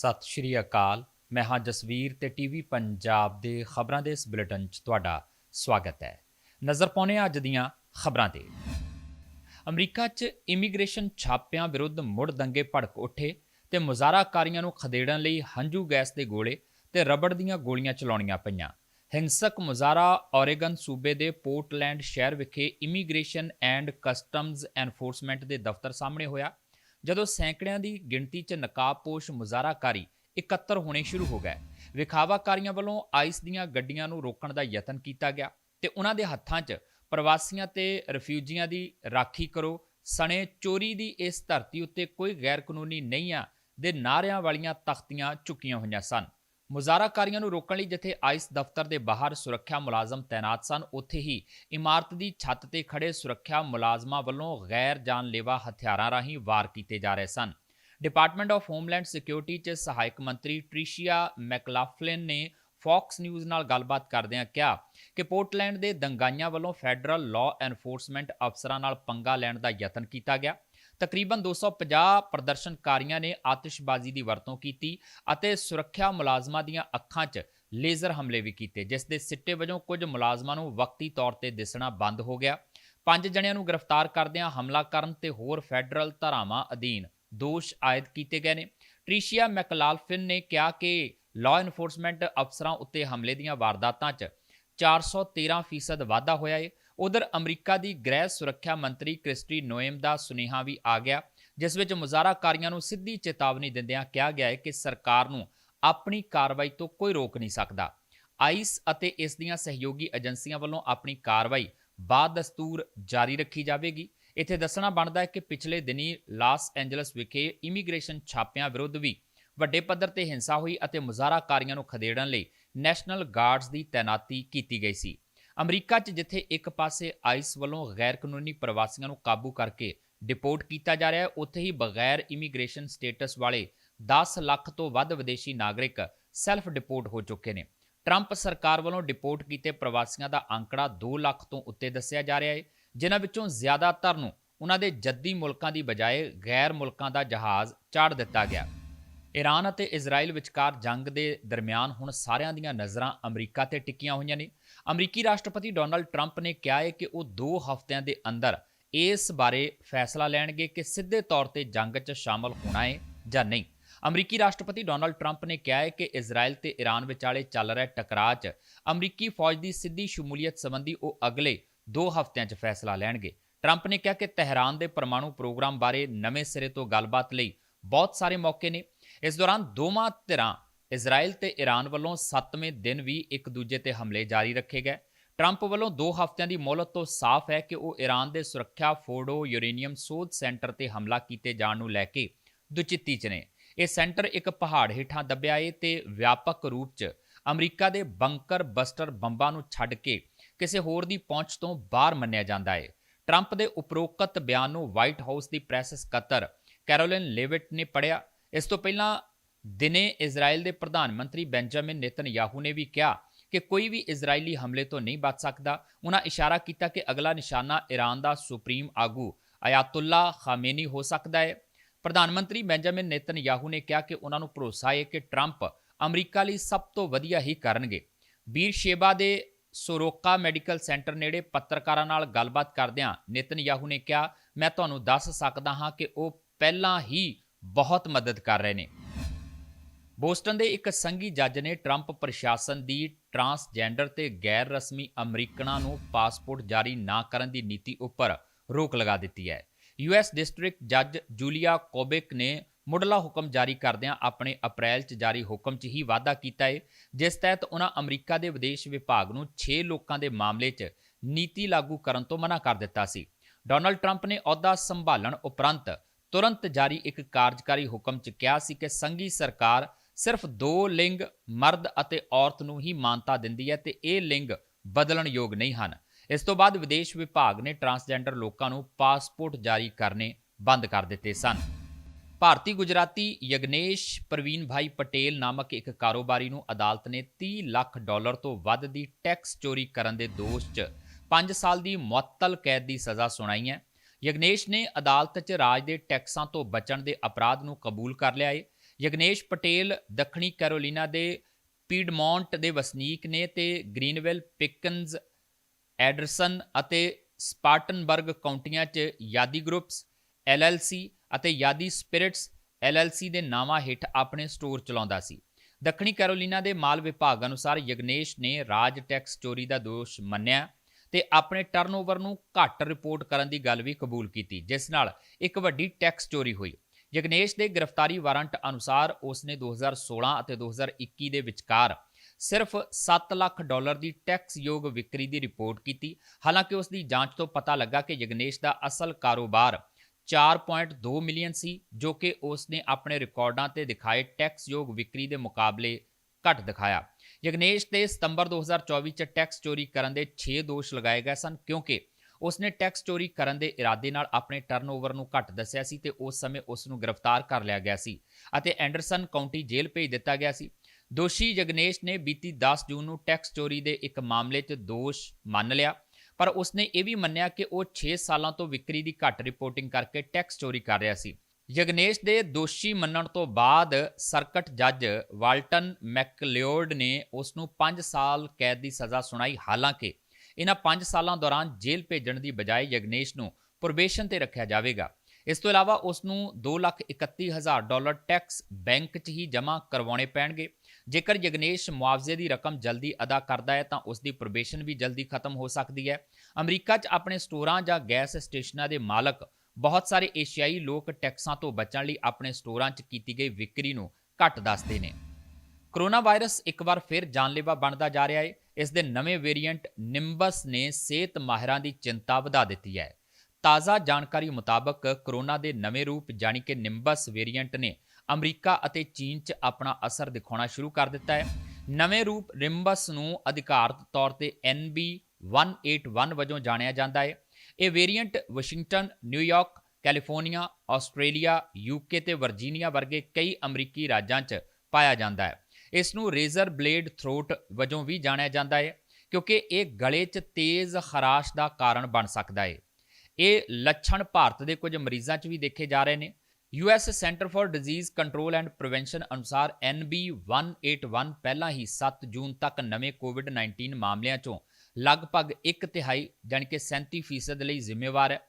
ਸਤਿ ਸ਼੍ਰੀ ਅਕਾਲ। ਮੈਂ ਹਾਂ ਜਸਵੀਰ ਤੇ ਟੀਵੀ ਪੰਜਾਬ ਦੇ ਖਬਰਾਂ ਦੇ ਇਸ ਬੁਲੇਟਿਨ 'ਚ ਤੁਹਾਡਾ ਸਵਾਗਤ ਹੈ। ਨਜ਼ਰ ਪਾਉਂਦੇ ਹਾਂ ਅੱਜ ਦੀਆਂ ਖਬਰਾਂ ਤੇ। ਅਮਰੀਕਾ 'ਚ ਇਮੀਗ੍ਰੇਸ਼ਨ ਛਾਪਿਆਂ ਵਿਰੁੱਧ ਮੁੜ ਦੰਗੇ ਭੜਕ ਉੱਠੇ ਤੇ ਮੁਜ਼ਾਹਰਾਕਾਰੀਆਂ ਨੂੰ ਖਦੇੜਨ ਲਈ ਹੰਝੂ ਗੈਸ ਦੇ ਗੋਲੇ ਤੇ ਰਬੜ ਦੀਆਂ ਗੋਲੀਆਂ ਚਲਾਉਣੀਆਂ ਪਈਆਂ। ਹਿੰਸਕ ਮੁਜ਼ਾਹਰਾ ਔਰੇਗਨ ਸੂਬੇ ਦੇ ਪੋਰਟਲੈਂਡ ਸ਼ਹਿਰ ਵਿਖੇ ਇਮੀਗ੍ਰੇਸ਼ਨ ਐਂਡ ਕਸਟਮਜ਼ ਐਨਫੋਰਸਮੈਂਟ ਦੇ ਦਫ਼ਤਰ ਸਾਹਮਣੇ ਹੋਇਆ। ਜਦੋਂ ਸੈਂਕੜਿਆਂ ਦੀ ਗਿਣਤੀ 'ਚ ਨਕਾਬਪੋਸ਼ ਮੁਜ਼ਾਹਰਾਕਾਰੀ ਇਕੱਤਰ ਹੋਣੇ ਸ਼ੁਰੂ ਹੋ ਗਏ। ਵਿਖਾਵਾਕਾਰੀਆਂ ਵੱਲੋਂ ਆਈਸ ਦੀਆਂ ਗੱਡੀਆਂ ਨੂੰ ਰੋਕਣ ਦਾ ਯਤਨ ਕੀਤਾ ਗਿਆ ਤੇ ਉਹਨਾਂ ਦੇ ਹੱਥਾਂ 'ਚ ਪ੍ਰਵਾਸੀਆਂ ਤੇ ਰਿਫਿਊਜੀਆਂ ਦੀ ਰਾਖੀ ਕਰੋ, ਸਣੇ ਚੋਰੀ ਦੀ ਇਸ ਧਰਤੀ ਉੱਤੇ ਕੋਈ ਗੈਰ ਕਾਨੂੰਨੀ ਨਹੀਂ ਆ ਦੇ ਨਾਰਿਆਂ ਵਾਲੀਆਂ ਤਖਤੀਆਂ ਝੁਕੀਆਂ ਹੋਈਆਂ ਸਨ। ਮੁਜ਼ਾਹਰਾਕਾਰੀਆਂ ਨੂੰ ਰੋਕਣ ਲਈ ਜਿੱਥੇ ਆਈਸ ਦਫ਼ਤਰ ਦੇ ਬਾਹਰ ਸੁਰੱਖਿਆ ਮੁਲਾਜ਼ਮ ਤਾਇਨਾਤ ਸਨ, ਉੱਥੇ ਹੀ ਇਮਾਰਤ ਦੀ ਛੱਤ ਤੇ ਖੜੇ ਸੁਰੱਖਿਆ ਮੁਲਾਜ਼ਮਾਂ ਵੱਲੋਂ ਗੈਰ ਜਾਨਲੇਵਾ ਹਥਿਆਰਾਂ ਰਾਹੀਂ ਵਾਰ ਕੀਤੇ ਜਾ ਰਹੇ ਸਨ। ਡਿਪਾਰਟਮੈਂਟ ਆਫ ਹੋਮਲੈਂਡ ਸਿਕਿਉਰਿਟੀ 'ਚ ਸਹਾਇਕ ਮੰਤਰੀ ਟ੍ਰਿਸ਼ੀਆ ਮੈਕਲਾਫਲਿਨ ਨੇ ਫੌਕਸ ਨਿਊਜ਼ ਨਾਲ ਗੱਲਬਾਤ ਕਰਦਿਆਂ ਕਿਹਾ ਕਿ ਪੋਰਟਲੈਂਡ ਦੇ ਦੰਗਾਈਆਂ ਵੱਲੋਂ ਫੈਡਰਲ ਲਾਅ ਐਨਫੋਰਸਮੈਂਟ ਅਫਸਰਾਂ ਨਾਲ ਪੰਗਾ ਲੈਣ ਦਾ ਯਤਨ ਕੀਤਾ ਗਿਆ। ਤਕਰੀਬਨ 250 ਪ੍ਰਦਰਸ਼ਨਕਾਰੀਆਂ ਨੇ ਆਤਿਸ਼ਬਾਜ਼ੀ ਦੀ ਵਰਤੋਂ ਕੀਤੀ ਅਤੇ ਸੁਰੱਖਿਆ ਮੁਲਾਜ਼ਮਾਂ ਦੀਆਂ ਅੱਖਾਂ 'ਚ ਲੇਜ਼ਰ ਹਮਲੇ ਵੀ ਕੀਤੇ, ਜਿਸ ਦੇ ਸਿੱਟੇ ਵਜੋਂ ਕੁਝ ਮੁਲਾਜ਼ਮਾਂ ਨੂੰ ਵਕਤੀ ਤੌਰ ਤੇ ਦਿਸਣਾ ਬੰਦ ਹੋ ਗਿਆ। ਪੰਜ ਜਣਿਆਂ ਨੂੰ ਗ੍ਰਿਫਤਾਰ ਕਰਦਿਆਂ ਹਮਲਾ ਕਰਨ ਤੇ ਹੋਰ ਫੈਡਰਲ ਧਾਰਾਵਾਂ ਅਧੀਨ ਦੋਸ਼ ਆਇਦ ਕੀਤੇ ਗਏ ਨੇ। ਟ੍ਰਿਸ਼ੀਆ ਮੈਕਲਾਲਫਿਨ ਨੇ ਕਿਹਾ ਕਿ ਲਾਅ ਇਨਫੋਰਸਮੈਂਟ ਅਫਸਰਾਂ ਉੱਤੇ ਹਮਲੇ ਦੀਆਂ ਵਾਰਦਾਤਾਂ 'ਚ 413% ਵਾਧਾ ਹੋਇਆ ਹੈ ਉਧਰ ਅਮਰੀਕਾ ਦੀ ਗ੍ਰਹਿ ਸੁਰੱਖਿਆ ਮੰਤਰੀ ਕ੍ਰਿਸਟੀ ਨੋਏਮ ਦਾ ਸੁਨੇਹਾ ਵੀ ਆ ਗਿਆ, ਜਿਸ ਵਿੱਚ ਮੁਜ਼ਾਹਰਾਕਾਰੀਆਂ ਨੂੰ ਸਿੱਧੀ ਚੇਤਾਵਨੀ ਦਿੰਦਿਆਂ ਕਿਹਾ ਗਿਆ ਹੈ ਕਿ ਸਰਕਾਰ ਨੂੰ ਆਪਣੀ ਕਾਰਵਾਈ ਤੋਂ ਕੋਈ ਰੋਕ ਨਹੀਂ ਸਕਦਾ। ਆਈਸ ਅਤੇ ਇਸ ਦੀਆਂ ਸਹਿਯੋਗੀ ਏਜੰਸੀਆਂ ਵੱਲੋਂ ਆਪਣੀ ਕਾਰਵਾਈ ਬਾਦਸਤੂਰ ਜਾਰੀ ਰੱਖੀ ਜਾਵੇਗੀ। ਇੱਥੇ ਦੱਸਣਾ ਬਣਦਾ ਹੈ ਕਿ ਪਿਛਲੇ ਦਿਨੀ ਲਾਸ ਐਂਜਲਸ ਵਿਖੇ ਇਮੀਗ੍ਰੇਸ਼ਨ ਛਾਪਿਆਂ ਵਿਰੁੱਧ ਵੀ ਵੱਡੇ ਪੱਧਰ ਤੇ ਹਿੰਸਾ ਹੋਈ ਅਤੇ ਮੁਜ਼ਾਹਰਾਕਾਰੀਆਂ ਨੂੰ ਖਦੇੜਨ ਲਈ ਨੈਸ਼ਨਲ ਗਾਰਡਸ ਦੀ ਤਾਇਨਾਤੀ ਕੀਤੀ ਗਈ ਸੀ। ਅਮਰੀਕਾ 'ਚ ਜਿੱਥੇ ਇੱਕ ਪਾਸੇ ਆਈਸ ਵੱਲੋਂ ਗੈਰ ਕਾਨੂੰਨੀ ਪ੍ਰਵਾਸੀਆਂ ਨੂੰ ਕਾਬੂ ਕਰਕੇ ਡਿਪੋਰਟ ਕੀਤਾ ਜਾ ਰਿਹਾ ਹੈ, ਉੱਥੇ ਹੀ ਬਗੈਰ ਇਮੀਗ੍ਰੇਸ਼ਨ ਸਟੇਟਸ ਵਾਲੇ 10 ਲੱਖ ਤੋਂ ਵੱਧ ਵਿਦੇਸ਼ੀ ਨਾਗਰਿਕ ਸੈਲਫ ਡਿਪੋਰਟ ਹੋ ਚੁੱਕੇ ਨੇ। ਟਰੰਪ ਸਰਕਾਰ ਵੱਲੋਂ ਡਿਪੋਰਟ ਕੀਤੇ ਪ੍ਰਵਾਸੀਆਂ ਦਾ ਅੰਕੜਾ 2 ਲੱਖ ਤੋਂ ਉੱਤੇ ਦੱਸਿਆ ਜਾ ਰਿਹਾ ਹੈ, ਜਿਨ੍ਹਾਂ ਵਿੱਚੋਂ ਜ਼ਿਆਦਾਤਰ ਨੂੰ ਉਹਨਾਂ ਦੇ ਜੱਦੀ ਮੁਲਕਾਂ ਦੀ ਬਜਾਏ ਗੈਰ ਮੁਲਕਾਂ ਦਾ ਜਹਾਜ਼ ਚਾੜ ਦਿੱਤਾ ਗਿਆ। ਈਰਾਨ ਅਤੇ ਇਜ਼ਰਾਈਲ ਵਿਚਕਾਰ ਜੰਗ ਦੇ ਦਰਮਿਆਨ ਹੁਣ ਸਾਰਿਆਂ ਦੀਆਂ ਨਜ਼ਰਾਂ ਅਮਰੀਕਾ ਤੇ ਟਿਕੀਆਂ ਹੋਈਆਂ ਨੇ। ਅਮਰੀਕੀ ਰਾਸ਼ਟਰਪਤੀ ਡੋਨਲਡ ਟਰੰਪ ਨੇ ਕਿਹਾ ਹੈ ਕਿ ਉਹ 2 ਹਫ਼ਤਿਆਂ ਦੇ ਅੰਦਰ ਇਸ ਬਾਰੇ ਫੈਸਲਾ ਲੈਣਗੇ ਕਿ ਸਿੱਧੇ ਤੌਰ ਤੇ ਜੰਗ 'ਚ ਸ਼ਾਮਲ ਹੋਣਾ ਹੈ ਜਾਂ ਨਹੀਂ। ਅਮਰੀਕੀ ਰਾਸ਼ਟਰਪਤੀ ਡੋਨਲਡ ਟਰੰਪ ਨੇ ਕਿਹਾ ਹੈ ਕਿ ਇਜ਼ਰਾਈਲ ਤੇ ਈਰਾਨ ਵਿਚਾਲੇ ਚੱਲ ਰਹੇ ਟਕਰਾਅ 'ਚ ਅਮਰੀਕੀ ਫੌਜ ਦੀ ਸਿੱਧੀ ਸ਼ਮੂਲੀਅਤ ਸੰਬੰਧੀ ਉਹ ਅਗਲੇ 2 ਹਫ਼ਤਿਆਂ 'ਚ ਫੈਸਲਾ ਲੈਣਗੇ। ਟਰੰਪ ਨੇ ਕਿਹਾ ਕਿ ਤਹਿਰਾਨ ਦੇ ਪਰਮਾਣੂ ਪ੍ਰੋਗਰਾਮ ਬਾਰੇ ਨਵੇਂ ਸਿਰੇ ਤੋਂ ਗੱਲਬਾਤ ਲਈ ਬਹੁਤ ਸਾਰੇ ਮੌਕੇ ਨੇ। ਇਸ ਦੌਰਾਨ ਦੋਵਾਂ ਧਿਰਾਂ ਇਜ਼ਰਾਈਲ ਤੇ ਈਰਾਨ ਵੱਲੋਂ 7ਵੇਂ ਦਿਨ ਵੀ ਇੱਕ ਦੂਜੇ ਤੇ ਹਮਲੇ ਜਾਰੀ ਰੱਖੇ ਗਏ। ਟਰੰਪ ਵੱਲੋਂ 2 ਹਫ਼ਤਿਆਂ ਦੀ ਮੌਲਤ ਤੋਂ ਸਾਫ਼ ਹੈ ਕਿ ਉਹ ਈਰਾਨ ਦੇ ਸੁਰੱਖਿਆ ਫੋਰਡੋ ਯੂਰੇਨੀਅਮ ਸੋਧ ਸੈਂਟਰ ਤੇ ਹਮਲਾ ਕੀਤੇ ਜਾਣ ਨੂੰ ਲੈ ਕੇ ਦੁਚਿੱਤੀ 'ਚ ਨੇ। ਇਹ ਸੈਂਟਰ ਇੱਕ ਪਹਾੜ ਹੇਠਾਂ ਦੱਬਿਆ ਏ ਤੇ ਵਿਆਪਕ ਰੂਪ 'ਚ ਅਮਰੀਕਾ ਦੇ ਬੰਕਰ ਬਸਟਰ ਬੰਬਾਂ ਨੂੰ ਛੱਡ ਕੇ ਕਿਸੇ ਹੋਰ ਦੀ ਪਹੁੰਚ ਤੋਂ ਬਾਹਰ ਮੰਨਿਆ ਜਾਂਦਾ ਏ। ਟਰੰਪ ਦੇ ਉਪਰੋਕਤ ਬਿਆਨ ਨੂੰ ਵਾਈਟ ਹਾਊਸ ਦੀ ਪ੍ਰੈਸ ਸਕੱਤਰ ਕੈਰੋਲਿਨ ਲੇਵਿਟ ਨੇ ਪੜ੍ਹਿਆ ਇਸ ਤੋਂ ਪਹਿਲਾਂ ਦਿਨੇ ਇਜ਼ਰਾਈਲ ਦੇ ਪ੍ਰਧਾਨ ਮੰਤਰੀ ਬੈਂਜਾਮਿਨ ਨੇਤਨਯਾਹੂ ਨੇ ਵੀ ਕਿਹਾ ਕਿ ਕੋਈ ਵੀ ਇਜ਼ਰਾਈਲੀ ਹਮਲੇ ਤੋਂ ਨਹੀਂ ਬਚ ਸਕਦਾ। ਉਹਨਾਂ ਇਸ਼ਾਰਾ ਕੀਤਾ ਕਿ ਅਗਲਾ ਨਿਸ਼ਾਨਾ ਈਰਾਨ ਦਾ ਸੁਪਰੀਮ ਆਗੂ ਅਯਾਤੁੱਲਾ ਖਾਮੇਨੀ ਹੋ ਸਕਦਾ ਹੈ। ਪ੍ਰਧਾਨ ਮੰਤਰੀ ਬੈਂਜਾਮਿਨ ਨੇਤਨਯਾਹੂ ਨੇ ਕਿਹਾ ਕਿ ਉਹਨਾਂ ਨੂੰ ਭਰੋਸਾ ਹੈ ਕਿ ਟਰੰਪ ਅਮਰੀਕਾ ਲਈ ਸਭ ਤੋਂ ਵਧੀਆ ਹੀ ਕਰਨਗੇ। ਬੀਰ ਸ਼ੇਬਾ ਦੇ ਸੋਰੋਕਾ ਮੈਡੀਕਲ ਸੈਂਟਰ ਨੇੜੇ ਪੱਤਰਕਾਰਾਂ ਨਾਲ ਗੱਲਬਾਤ ਕਰਦਿਆਂ ਨੇਤਨਯਾਹੂ ਨੇ ਕਿਹਾ, ਮੈਂ ਤੁਹਾਨੂੰ ਦੱਸ ਸਕਦਾ ਹਾਂ ਕਿ ਉਹ ਪਹਿਲਾਂ ਹੀ ਬਹੁਤ ਮਦਦ ਕਰ ਰਹੇ ਨੇ। ਬੋਸਟਨ ਦੇ ਇੱਕ ਸੰਘੀ ਜੱਜ ਨੇ ਟਰੰਪ ਪ੍ਰਸ਼ਾਸਨ ਦੀ ਟਰਾਂਸਜੈਂਡਰ ਤੇ ਗੈਰ ਰਸਮੀ ਅਮਰੀਕਨਾਂ ਨੂੰ ਪਾਸਪੋਰਟ ਜਾਰੀ ਨਾ ਕਰਨ ਦੀ ਨੀਤੀ ਉੱਪਰ ਰੋਕ ਲਗਾ ਦਿੱਤੀ ਹੈ। ਯੂਐਸ ਡਿਸਟ੍ਰਿਕਟ ਜੱਜ ਜੂਲੀਆ ਕੋਬਿਕ ਨੇ ਮੁੱਢਲਾ ਹੁਕਮ ਜਾਰੀ ਕਰਦਿਆਂ ਆਪਣੇ ਅਪ੍ਰੈਲ 'ਚ ਜਾਰੀ ਹੁਕਮ 'ਚ ਹੀ ਵਾਅਦਾ ਕੀਤਾ ਹੈ ਜਿਸ ਤਹਿਤ ਉਹਨਾਂ ਅਮਰੀਕਾ ਦੇ ਵਿਦੇਸ਼ ਵਿਭਾਗ ਨੂੰ 6 ਲੋਕਾਂ ਦੇ ਮਾਮਲੇ 'ਚ ਨੀਤੀ ਲਾਗੂ ਕਰਨ ਤੋਂ ਮਨਾ ਕਰ ਦਿੱਤਾ ਸੀ। ਡੋਨਲਡ ਟਰੰਪ ਨੇ ਅਹੁਦਾ ਸੰਭਾਲਣ ਉਪਰੰਤ ਤੁਰੰਤ ਜਾਰੀ ਇੱਕ ਕਾਰਜਕਾਰੀ ਹੁਕਮ 'ਚ ਕਿਹਾ ਸੀ ਕਿ ਸੰਘੀ ਸਰਕਾਰ ਸਿਰਫ ਦੋ ਲਿੰਗ, ਮਰਦ ਅਤੇ ਔਰਤ ਨੂੰ ਹੀ ਮਾਨਤਾ ਦਿੰਦੀ ਹੈ ਤੇ ਇਹ ਲਿੰਗ ਬਦਲਣ ਯੋਗ ਨਹੀਂ ਹਨ। ਇਸ ਤੋਂ ਬਾਅਦ ਵਿਦੇਸ਼ ਵਿਭਾਗ ਨੇ ਟਰਾਂਸਜੈਂਡਰ ਲੋਕਾਂ ਨੂੰ ਪਾਸਪੋਰਟ ਜਾਰੀ ਕਰਨੇ ਬੰਦ ਕਰ ਦਿੱਤੇ ਸਨ। ਭਾਰਤੀ ਗੁਜਰਾਤੀ ਯਗਨੇਸ਼ ਪ੍ਰਵੀਨ ਭਾਈ ਪਟੇਲ ਨਾਮਕ ਇੱਕ ਕਾਰੋਬਾਰੀ ਨੂੰ ਅਦਾਲਤ ਨੇ 30 ਲੱਖ ਡਾਲਰ ਤੋਂ ਵੱਧ ਦੀ ਟੈਕਸ ਚੋਰੀ ਕਰਨ ਦੇ ਦੋਸ਼ 'ਚ 5 ਸਾਲ ਦੀ ਮੁਅੱਤਲ ਕੈਦ ਦੀ ਸਜ਼ਾ ਸੁਣਾਈ ਹੈ। ਯਗਨੇਸ਼ ਨੇ ਅਦਾਲਤ 'ਚ ਰਾਜ ਦੇ ਟੈਕਸਾਂ ਤੋਂ ਬਚਣ ਦੇ ਅਪਰਾਧ ਨੂੰ ਕਬੂਲ ਕਰ ਲਿਆ ਏ। ਯਗਨੇਸ਼ ਪਟੇਲ ਦੱਖਣੀ ਕੈਰੋਲੀਨਾ ਦੇ ਪੀਡਮੌਂਟ ਦੇ ਵਸਨੀਕ ਨੇ ਤੇ ਗ੍ਰੀਨਵਿਲ ਪਿਕਨਜ਼, ਐਡਰਸਨ ਅਤੇ ਸਪਾਰਟਨਬਰਗ ਕਾਉਂਟੀਆਂ 'ਚ ਯਾਦੀ ਗਰੁੱਪਸ, ਐਲਐਲਸੀ ਅਤੇ ਯਾਦੀ ਸਪਿਰਿਟਸ, ਐਲਐਲਸੀ ਦੇ ਨਾਵਾਂ ਹੇਠ ਆਪਣੇ ਸਟੋਰ ਚਲਾਉਂਦਾ ਸੀ। ਦੱਖਣੀ ਕੈਰੋਲੀਨਾ ਦੇ ਮਾਲ ਵਿਭਾਗ ਅਨੁਸਾਰ ਯਗਨੇਸ਼ ਨੇ ਰਾਜ ਟੈਕਸ ਚੋਰੀ ਦਾ ਦੋਸ਼ ਮੰਨਿਆ। ਤੇ ਆਪਣੇ ਟਰਨਓਵਰ ਨੂੰ ਘੱਟ ਰਿਪੋਰਟ ਕਰਨ ਦੀ ਗੱਲ ਵੀ ਕਬੂਲ ਕੀਤੀ, ਜਿਸ ਨਾਲ ਇੱਕ ਵੱਡੀ ਟੈਕਸ ਚੋਰੀ ਹੋਈ। ਯਗਨੇਸ਼ ਦੇ ਗ੍ਰਿਫਤਾਰੀ ਵਾਰੰਟ ਅਨੁਸਾਰ ਉਸ ਉਸਨੇ 2016 ਅਤੇ 2021 ਦੇ ਵਿਚਕਾਰ ਸਿਰਫ 7 ਲੱਖ ਡਾਲਰ ਦੀ ਟੈਕਸ ਯੋਗ ਵਿਕਰੀ ਦੀ ਰਿਪੋਰਟ ਕੀਤੀ। ਹਾਲਾਂਕਿ ਉਸ ਦੀ ਜਾਂਚ ਤੋਂ ਪਤਾ ਲੱਗਾ ਕਿ ਯਗਨੇਸ਼ ਦਾ ਅਸਲ ਕਾਰੋਬਾਰ 4.2 ਮਿਲੀਅਨ ਸੀ, ਜੋ ਕਿ ਉਸ ਨੇ ਆਪਣੇ ਰਿਕਾਰਡਾਂ ਤੇ ਦਿਖਾਏ ਟੈਕਸ ਯੋਗ ਵਿਕਰੀ ਦੇ ਮੁਕਾਬਲੇ ਘੱਟ ਦਿਖਾਇਆ। ਜਗਨੇਸ਼ ਤੇ ਸਤੰਬਰ 2024 ਚ ਟੈਕਸ ਚੋਰੀ ਕਰਨ ਦੇ 6 ਦੋਸ਼ ਲਗਾਏ ਗਏ ਸਨ, ਕਿਉਂਕਿ ਉਸਨੇ ਟੈਕਸ ਚੋਰੀ ਕਰਨ ਦੇ ਇਰਾਦੇ ਨਾਲ ਆਪਣੇ ਟਰਨਓਵਰ ਨੂੰ ਘੱਟ ਦੱਸਿਆ ਸੀ ਤੇ ਉਸ ਸਮੇਂ ਉਸ ਨੂੰ ਗ੍ਰਿਫਤਾਰ ਕਰ ਲਿਆ ਗਿਆ ਸੀ ਅਤੇ ਐਂਡਰਸਨ ਕਾਉਂਟੀ ਜੇਲ੍ਹ ਭੇਜ ਦਿੱਤਾ ਗਿਆ ਸੀ। ਦੋਸ਼ੀ ਜਗਨੇਸ਼ ਨੇ ਬੀਤੀ 10 ਜੂਨ ਨੂੰ ਟੈਕਸ ਚੋਰੀ ਦੇ ਇੱਕ ਮਾਮਲੇ 'ਚ ਦੋਸ਼ ਮੰਨ ਲਿਆ, ਪਰ ਉਸਨੇ ਇਹ ਵੀ ਮੰਨਿਆ ਕਿ ਉਹ 6 ਸਾਲਾਂ ਤੋਂ ਵਿਕਰੀ ਦੀ ਘੱਟ ਰਿਪੋਰਟਿੰਗ ਕਰਕੇ ਟੈਕਸ ਚੋਰੀ ਕਰ ਰਿਹਾ ਸੀ। ਯਗਨੇਸ਼ ਦੇ ਦੋਸ਼ੀ ਮੰਨਣ ਤੋਂ ਬਾਅਦ ਸਰਕਟ ਜੱਜ ਵਾਲਟਨ ਮੈਕਲਿਓਰਡ ਨੇ ਉਸ ਨੂੰ 5 ਸਾਲ ਕੈਦ ਦੀ ਸਜ਼ਾ ਸੁਣਾਈ। ਹਾਲਾਂਕਿ ਇਹਨਾਂ 5 ਸਾਲਾਂ ਦੌਰਾਨ ਜੇਲ੍ਹ ਭੇਜਣ ਦੀ ਬਜਾਏ ਯਗਨੇਸ਼ ਨੂੰ ਪ੍ਰੋਬੇਸ਼ਨ ਤੇ ਰੱਖਿਆ ਜਾਵੇਗਾ। ਇਸ ਤੋਂ ਇਲਾਵਾ ਉਸ ਨੂੰ 231000 ਡਾਲਰ ਟੈਕਸ ਬੈਂਕ 'ਚ ਹੀ ਜਮ੍ਹਾਂ ਕਰਵਾਉਣੇ ਪੈਣਗੇ। ਜੇਕਰ ਯਗਨੇਸ਼ ਮੁਆਵਜ਼ੇ ਦੀ ਰਕਮ ਜਲਦੀ ਅਦਾ ਕਰਦਾ ਹੈ ਤਾਂ ਉਸ ਦੀ ਪ੍ਰੋਬੇਸ਼ਨ ਵੀ ਜਲਦੀ ਖਤਮ ਹੋ ਸਕਦੀ ਹੈ। ਅਮਰੀਕਾ 'ਚ ਆਪਣੇ ਸਟੋਰਾਂ ਜਾਂ ਗੈਸ ਸਟੇਸ਼ਨਾਂ ਦੇ ਮਾਲਕ ਬਹੁਤ ਸਾਰੇ ਏਸ਼ੀਆਈ ਲੋਕ ਟੈਕਸਾਂ ਤੋਂ ਬਚਣ ਲਈ ਆਪਣੇ ਸਟੋਰਾਂ 'ਚ ਕੀਤੀ ਗਈ ਵਿਕਰੀ ਨੂੰ ਘੱਟ ਦੱਸਦੇ ਨੇ। ਕਰੋਨਾ ਵਾਇਰਸ ਇੱਕ ਵਾਰ ਫਿਰ ਜਾਨਲੇਵਾ ਬਣਦਾ ਜਾ ਰਿਹਾ ਹੈ ਇਸ ਦੇ ਨਵੇਂ ਵੇਰੀਐਂਟ ਨਿੰਬਸ ਨੇ ਸਿਹਤ ਮਾਹਿਰਾਂ ਦੀ ਚਿੰਤਾ ਵਧਾ ਦਿੱਤੀ ਹੈ। ਤਾਜ਼ਾ ਜਾਣਕਾਰੀ ਮੁਤਾਬਕ ਕਰੋਨਾ ਦੇ ਨਵੇਂ ਰੂਪ ਜਾਨੀ ਕਿ ਨਿੰਬਸ ਵੇਰੀਐਂਟ ਨੇ ਅਮਰੀਕਾ ਅਤੇ ਚੀਨ 'ਚ ਆਪਣਾ ਅਸਰ ਦਿਖਾਉਣਾ ਸ਼ੁਰੂ ਕਰ ਦਿੱਤਾ ਹੈ। ਨਵੇਂ ਰੂਪ ਨਿੰਬਸ ਨੂੰ ਅਧਿਕਾਰਤ ਤੌਰ ਤੇ NB181 ਵਜੋਂ ਜਾਣਿਆ ਜਾਂਦਾ ਹੈ। ਇਹ variant Washington New York California Australia UK ਤੇ ਵਰਜੀਨੀਆ ਵਰਗੇ ਕਈ ਅਮਰੀਕੀ ਰਾਜਾਂ 'ਚ ਪਾਇਆ ਜਾਂਦਾ ਹੈ। ਇਸ ਨੂੰ ਰੇਜ਼ਰ ਬਲੇਡ ਥਰੋਟ ਵਜੋਂ ਵੀ ਜਾਣਿਆ ਜਾਂਦਾ ਹੈ, ਕਿਉਂਕਿ ਇਹ ਗਲੇ 'ਚ ਤੇਜ਼ ਖਰਾਸ਼ ਦਾ ਕਾਰਨ ਬਣ ਸਕਦਾ ਹੈ। ਇਹ ਲੱਛਣ ਭਾਰਤ ਦੇ ਕੁਝ ਮਰੀਜ਼ਾਂ 'ਚ ਵੀ ਦੇਖੇ ਜਾ ਰਹੇ ਨੇ। US centre for disease control and prevention ਅਨੁਸਾਰ NB181 ਪਹਿਲਾਂ ਹੀ 7 ਜੂਨ ਤੱਕ ਨਵੇਂ ਕੋਵਿਡ-19 ਮਾਮਲਿਆਂ 'ਚੋਂ ਲਗਭਗ ਇੱਕ ਤਿਹਾਈ ਜਾਣੀ ਕਿ 37% ਲਈ ਜ਼ਿੰਮੇਵਾਰ ਹੈ।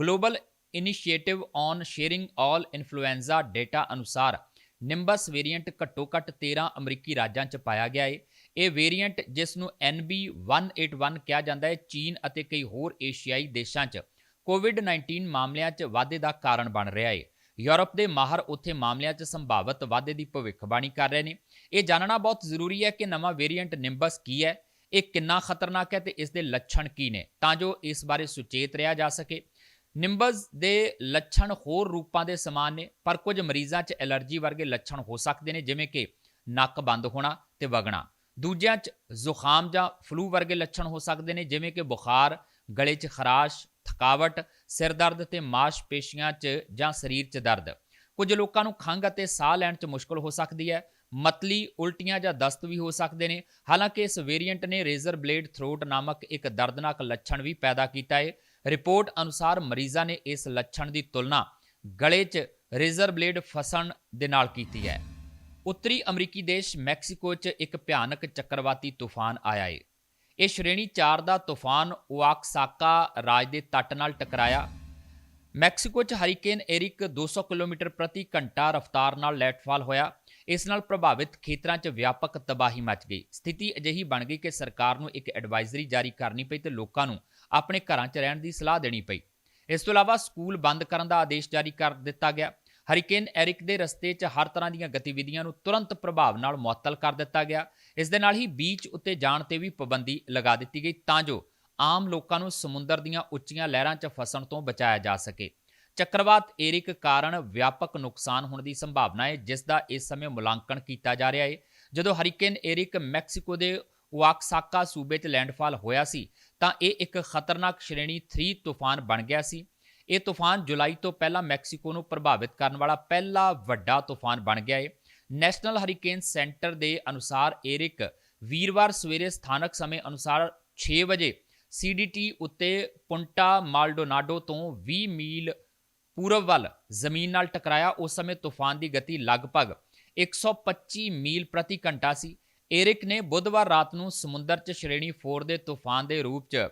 Global initiative on sharing all influenza data ਅਨੁਸਾਰ ਨਿੰਬਸ ਵੇਰੀਐਂਟ ਘੱਟੋ-ਘੱਟ 13 ਅਮਰੀਕੀ ਰਾਜਾਂ 'ਚ ਪਾਇਆ ਗਿਆ ਹੈ ਇਹ ਵੇਰੀਐਂਟ ਜਿਸ ਨੂੰ NB181 ਕਿਹਾ ਜਾਂਦਾ ਹੈ ਚੀਨ ਅਤੇ ਕਈ ਹੋਰ ਏਸ਼ੀਆਈ ਦੇਸ਼ਾਂ 'ਚ ਕੋਵਿਡ-19 ਮਾਮਲਿਆਂ 'ਚ ਵਾਧੇ ਦਾ ਕਾਰਨ ਬਣ ਰਿਹਾ ਹੈ ਯੂਰਪ ਦੇ ਮਾਹਰ ਉੱਥੇ ਮਾਮਲਿਆਂ 'ਚ ਸੰਭਾਵਿਤ ਵਾਧੇ ਦੀ ਭਵਿੱਖਬਾਣੀ ਕਰ ਰਹੇ ਨੇ। ਇਹ ਜਾਣਨਾ ਬਹੁਤ ਜ਼ਰੂਰੀ ਹੈ ਕਿ ਨਵਾਂ ਵੇਰੀਐਂਟ ਨਿੰਬਸ ਕੀ ਹੈ। ਇਹ ਕਿੰਨਾ ਖਤਰਨਾਕ ਹੈ ਤੇ ਇਸ ਦੇ ਲੱਛਣ ਕੀ ਨੇ? ਤਾਂ ਜੋ ਇਸ ਬਾਰੇ ਸੁਚੇਤ ਰਿਹਾ ਜਾ ਸਕੇ। ਨਿੰਬਸ ਦੇ ਲੱਛਣ ਹੋਰ ਰੂਪਾਂ ਦੇ ਸਮਾਨ ਨੇ, ਪਰ ਕੁਝ ਮਰੀਜ਼ਾਂ 'ਚ ਐਲਰਜੀ ਵਰਗੇ ਲੱਛਣ ਹੋ ਸਕਦੇ ਨੇ, ਜਿਵੇਂ ਕਿ ਨੱਕ ਬੰਦ ਹੋਣਾ ਤੇ ਵਗਣਾ। ਦੂਜਿਆਂ 'ਚ ਜ਼ੁਕਾਮ ਜਾਂ ਫਲੂ ਵਰਗੇ ਲੱਛਣ ਹੋ ਸਕਦੇ ਨੇ, ਜਿਵੇਂ ਕਿ ਬੁਖਾਰ, ਗਲੇ 'ਚ ਖਰਾਸ਼, ਥਕਾਵਟ, ਸਿਰ ਦਰਦ ਤੇ ਮਾਸਪੇਸ਼ੀਆਂ 'ਚ ਜਾਂ ਸਰੀਰ 'ਚ ਦਰਦ। ਕੁਝ ਲੋਕਾਂ ਨੂੰ ਖੰਘ ਅਤੇ ਸਾਹ ਲੈਣ 'ਚ ਮੁਸ਼ਕਲ ਹੋ ਸਕਦੀ ਹੈ। ਮਤਲੀ ਉਲਟੀਆਂ ਜਾਂ ਦਸਤ ਵੀ ਹੋ ਸਕਦੇ ਨੇ। ਹਾਲਾਂਕਿ ਇਸ ਵੇਰੀਐਂਟ ਨੇ ਰੇਜ਼ਰ ਬਲੇਡ ਥਰੋਟ ਨਾਮਕ ਇੱਕ ਦਰਦਨਾਕ ਲੱਛਣ ਵੀ ਪੈਦਾ ਕੀਤਾ ਹੈ ਰਿਪੋਰਟ ਅਨੁਸਾਰ ਮਰੀਜ਼ਾਂ ਨੇ ਇਸ ਲੱਛਣ ਦੀ ਤੁਲਨਾ ਗਲੇ 'ਚ ਰੇਜ਼ਰ ਬਲੇਡ ਫਸਣ ਦੇ ਨਾਲ ਕੀਤੀ ਹੈ। ਉੱਤਰੀ ਅਮਰੀਕੀ ਦੇਸ਼ ਮੈਕਸੀਕੋ 'ਚ ਇੱਕ ਭਿਆਨਕ ਚੱਕਰਵਾਤੀ ਤੂਫਾਨ ਆਇਆ ਹੈ ਇਹ ਸ਼੍ਰੇਣੀ 4 ਦਾ ਤੂਫਾਨ ਓਆਕਸਾਕਾ ਰਾਜ ਦੇ ਤੱਟ ਨਾਲ ਟਕਰਾਇਆ। ਮੈਕਸੀਕੋ 'ਚ ਹਰੀਕੇਨ ਏਰਿਕ 200 ਕਿਲੋਮੀਟਰ ਪ੍ਰਤੀ ਘੰਟਾ ਰਫ਼ਤਾਰ ਨਾਲ ਲੈਂਡਫਾਲ ਹੋਇਆ। ਇਸ ਨਾਲ ਪ੍ਰਭਾਵਿਤ ਖੇਤਰਾਂ 'ਚ ਵਿਆਪਕ ਤਬਾਹੀ ਮਚ ਗਈ। ਸਥਿਤੀ ਅਜਿਹੀ ਬਣ ਗਈ ਕਿ ਸਰਕਾਰ ਨੂੰ ਇੱਕ ਐਡਵਾਈਜ਼ਰੀ ਜਾਰੀ ਕਰਨੀ ਪਈ ਤੇ ਲੋਕਾਂ ਨੂੰ ਆਪਣੇ ਘਰਾਂ 'ਚ ਰਹਿਣ ਦੀ ਸਲਾਹ ਦੇਣੀ ਪਈ। ਇਸ ਤੋਂ ਇਲਾਵਾ ਸਕੂਲ ਬੰਦ ਕਰਨ ਦਾ ਆਦੇਸ਼ ਜਾਰੀ ਕਰ ਦਿੱਤਾ ਗਿਆ। ਹਰੀਕੇਨ ਐਰਿਕ ਦੇ ਰਸਤੇ 'ਚ ਹਰ ਤਰ੍ਹਾਂ ਦੀਆਂ ਗਤੀਵਿਧੀਆਂ ਨੂੰ ਤੁਰੰਤ ਪ੍ਰਭਾਵ ਨਾਲ ਮੁਅੱਤਲ ਕਰ ਦਿੱਤਾ ਗਿਆ। ਇਸ ਦੇ ਨਾਲ ਹੀ ਬੀਚ ਉੱਤੇ ਜਾਣ ਤੇ ਵੀ ਪਾਬੰਦੀ ਲਗਾ ਦਿੱਤੀ ਗਈ ਤਾਂ ਜੋ ਆਮ ਲੋਕਾਂ ਨੂੰ ਸਮੁੰਦਰ ਦੀਆਂ ਉੱਚੀਆਂ ਲਹਿਰਾਂ 'ਚ ਫਸਣ ਤੋਂ ਬਚਾਇਆ ਜਾ ਸਕੇ। ਚੱਕਰਵਾਤ ਏਰਿਕ ਕਾਰਨ ਵਿਆਪਕ ਨੁਕਸਾਨ ਹੋਣ ਦੀ ਸੰਭਾਵਨਾ ਹੈ, ਜਿਸ ਦਾ ਇਸ ਸਮੇਂ ਮੁਲਾਂਕਣ ਕੀਤਾ ਜਾ ਰਿਹਾ ਹੈ। ਜਦੋਂ ਹਰੀਕੇਨ ਏਰਿਕ ਮੈਕਸੀਕੋ ਦੇ ਵਾਕਸਾਕਾ ਸੂਬੇ 'ਚ ਲੈਂਡਫਾਲ ਹੋਇਆ ਸੀ, ਤਾਂ ਇਹ ਇੱਕ ਖਤਰਨਾਕ ਸ਼੍ਰੇਣੀ 3 ਤੂਫਾਨ ਬਣ ਗਿਆ ਸੀ। ਇਹ ਤੂਫਾਨ ਜੁਲਾਈ ਤੋਂ ਪਹਿਲਾਂ ਮੈਕਸੀਕੋ ਨੂੰ ਪ੍ਰਭਾਵਿਤ ਕਰਨ ਵਾਲਾ ਪਹਿਲਾ ਵੱਡਾ ਤੂਫਾਨ ਬਣ ਗਿਆ ਹੈ। ਨੈਸ਼ਨਲ ਹਰੀਕੇਨ ਸੈਂਟਰ ਦੇ ਅਨੁਸਾਰ ਏਰਿਕ ਵੀਰਵਾਰ ਸਵੇਰੇ ਸਥਾਨਕ ਸਮੇਂ ਅਨੁਸਾਰ 6 ਵਜੇ ਸੀਡੀਟੀ ਉੱਤੇ ਪੁੰਟਾ ਮਾਲਡੋਨਾਡੋ ਤੋਂ 20 ਮੀਲ ਪੂਰਬ ਵੱਲ ਜ਼ਮੀਨ ਨਾਲ ਟਕਰਾਇਆ, ਉਸ ਸਮੇਂ ਤੂਫਾਨ ਦੀ ਗਤੀ ਲਗਭਗ 125 ਮੀਲ ਪ੍ਰਤੀ ਘੰਟਾ ਸੀ। ਏਰਿਕ ਨੇ ਬੁੱਧਵਾਰ ਰਾਤ ਨੂੰ ਸਮੁੰਦਰ 'ਚ ਸ਼੍ਰੇਣੀ 4 ਦੇ ਤੂਫਾਨ ਦੇ ਰੂਪ 'ਚ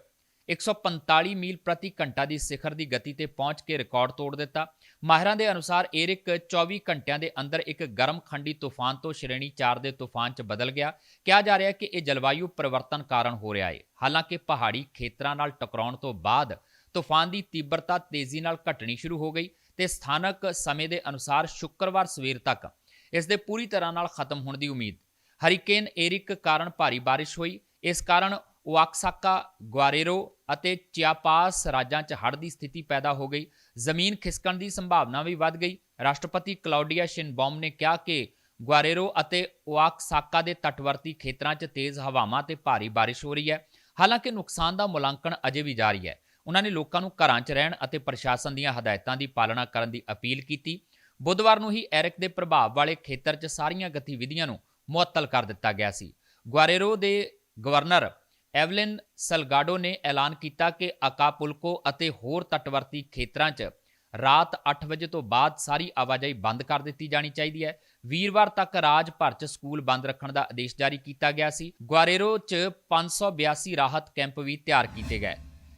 145 ਮੀਲ ਪ੍ਰਤੀ ਘੰਟਾ ਦੀ ਸਿਖਰ ਦੀ ਗਤੀ ਤੇ ਪਹੁੰਚ ਕੇ ਰਿਕਾਰਡ ਤੋੜ ਦਿੱਤਾ। ਮਾਹਿਰਾਂ ਦੇ ਅਨੁਸਾਰ ਏਰਿਕ 24 ਘੰਟਿਆਂ ਦੇ ਅੰਦਰ ਇੱਕ ਗਰਮ ਖੰਡੀ ਤੂਫਾਨ ਤੋਂ ਸ਼੍ਰੇਣੀ 4 ਦੇ ਤੂਫਾਨ 'ਚ ਬਦਲ ਗਿਆ। ਕਿਹਾ ਜਾ ਰਿਹਾ ਕਿ ਇਹ ਜਲਵਾਯੂ ਪਰਿਵਰਤਨ ਕਾਰਨ ਹੋ ਰਿਹਾ ਹੈ। ਹਾਲਾਂਕਿ ਪਹਾੜੀ ਖੇਤਰਾਂ ਨਾਲ ਟਕਰਾਉਣ ਤੋਂ ਬਾਅਦ ਤੂਫਾਨ ਦੀ ਤੀਬਰਤਾ ਤੇਜ਼ੀ ਨਾਲ ਘਟਣੀ ਸ਼ੁਰੂ ਹੋ ਗਈ ਤੇ ਸਥਾਨਕ ਸਮੇਂ ਦੇ ਅਨੁਸਾਰ ਸ਼ੁੱਕਰਵਾਰ ਸਵੇਰ ਤੱਕ ਇਸ ਦੇ ਪੂਰੀ ਤਰ੍ਹਾਂ ਨਾਲ ਖਤਮ ਹੋਣ ਦੀ ਉਮੀਦ। ਹਰੀਕੇਨ ਏਰਿਕ ਕਾਰਨ ਭਾਰੀ ਬਾਰਿਸ਼ ਹੋਈ। ਇਸ ਕਾਰਨ ਵਾਕਸਾਕਾ ਗੁਆਰੇਰੋ ਅਤੇ ਚਿਆਪਾਸ ਰਾਜਾਂ 'ਚ ਹੜ੍ਹ ਦੀ ਸਥਿਤੀ ਪੈਦਾ ਹੋ ਗਈ। ਜ਼ਮੀਨ ਖਿਸਕਣ ਦੀ ਸੰਭਾਵਨਾ ਵੀ ਵੱਧ ਗਈ। ਰਾਸ਼ਟਰਪਤੀ ਕਲਾਉਡੀਆ ਸ਼ਿਨਬੌਮ ਨੇ ਕਿਹਾ ਕਿ ਗੁਆਰੇਰੋ ਅਤੇ ਵਾਕਸਾਕਾ ਦੇ ਤਟਵਰਤੀ ਖੇਤਰਾਂ 'ਚ ਤੇਜ਼ ਹਵਾਵਾਂ ਤੇ ਭਾਰੀ ਬਾਰਿਸ਼ ਹੋ ਰਹੀ ਹੈ। ਹਾਲਾਂਕਿ ਨੁਕਸਾਨ ਦਾ ਮੁਲਾਂਕਣ ਅਜੇ ਵੀ ਜਾਰੀ ਹੈ। ਉਹਨਾਂ ਨੇ ਲੋਕਾਂ ਨੂੰ ਘਰਾਂ 'ਚ ਰਹਿਣ ਅਤੇ ਪ੍ਰਸ਼ਾਸਨ ਦੀਆਂ ਹਦਾਇਤਾਂ ਦੀ ਪਾਲਣਾ ਕਰਨ ਦੀ ਅਪੀਲ ਕੀਤੀ। ਬੁੱਧਵਾਰ ਨੂੰ ਹੀ ਐਰਿਕ ਦੇ ਪ੍ਰਭਾਵ ਵਾਲੇ ਖੇਤਰ 'ਚ ਸਾਰੀਆਂ ਗਤੀਵਿਧੀਆਂ ਨੂੰ ਮੁਅੱਤਲ ਕਰ ਦਿੱਤਾ ਗਿਆ ਸੀ। ਗੁਆਰੇਰੋ ਦੇ ਗਵਰਨਰ ਐਵਲਿਨ ਸਲਗਾਡੋ ਨੇ ਐਲਾਨ ਕੀਤਾ ਕਿ ਅਕਾਪੁਲਕੋ ਅਤੇ ਹੋਰ ਤਟਵਰਤੀ ਖੇਤਰਾਂ 'ਚ ਰਾਤ 8 ਵਜੇ ਤੋਂ ਬਾਅਦ ਸਾਰੀ ਆਵਾਜਾਈ ਬੰਦ ਕਰ ਦਿੱਤੀ ਜਾਣੀ ਚਾਹੀਦੀ ਹੈ। ਵੀਰਵਾਰ ਤੱਕ ਰਾਜ ਭਰ 'ਚ ਸਕੂਲ ਬੰਦ ਰੱਖਣ ਦਾ ਆਦੇਸ਼ ਜਾਰੀ ਕੀਤਾ ਗਿਆ ਸੀ। ਗੁਆਰੇਰੋ 'ਚ 582 ਰਾਹਤ ਕੈਂਪ ਵੀ ਤਿਆਰ ਕੀਤੇ ਗਏ।